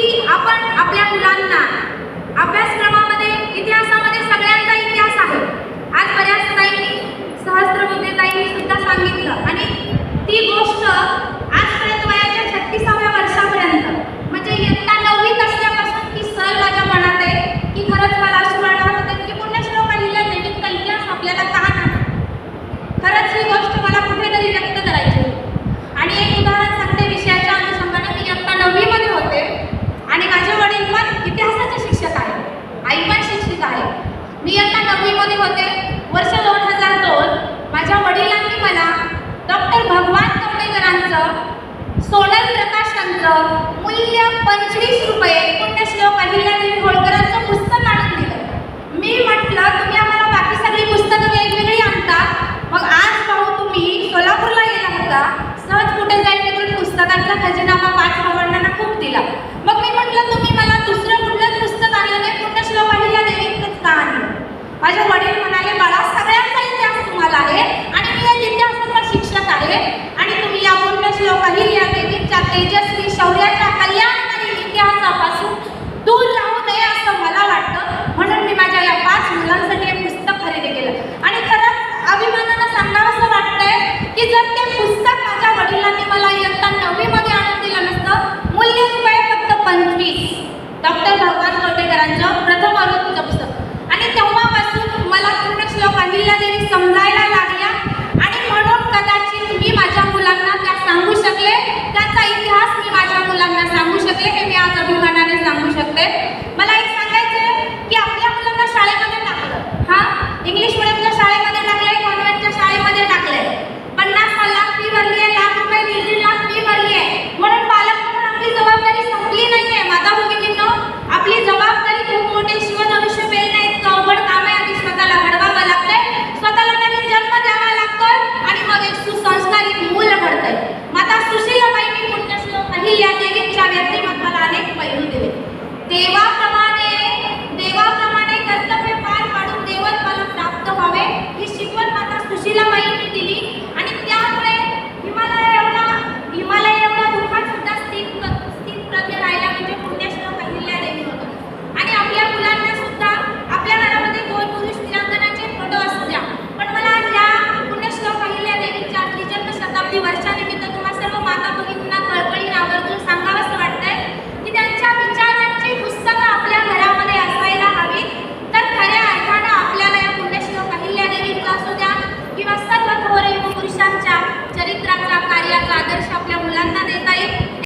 की आपण आपल्या मुलांना अभ्यासक्रम मी आता नववीमध्ये होते. वर्ष दोन हजार दोन. माझ्या वडिलांनी मला डॉक्टर भगवान कवडेकरांचं सोनल प्रकाशांचं मूल्य पंचवीस रुपये पुण्यश्लोक अहिल्यादेवी 넉넉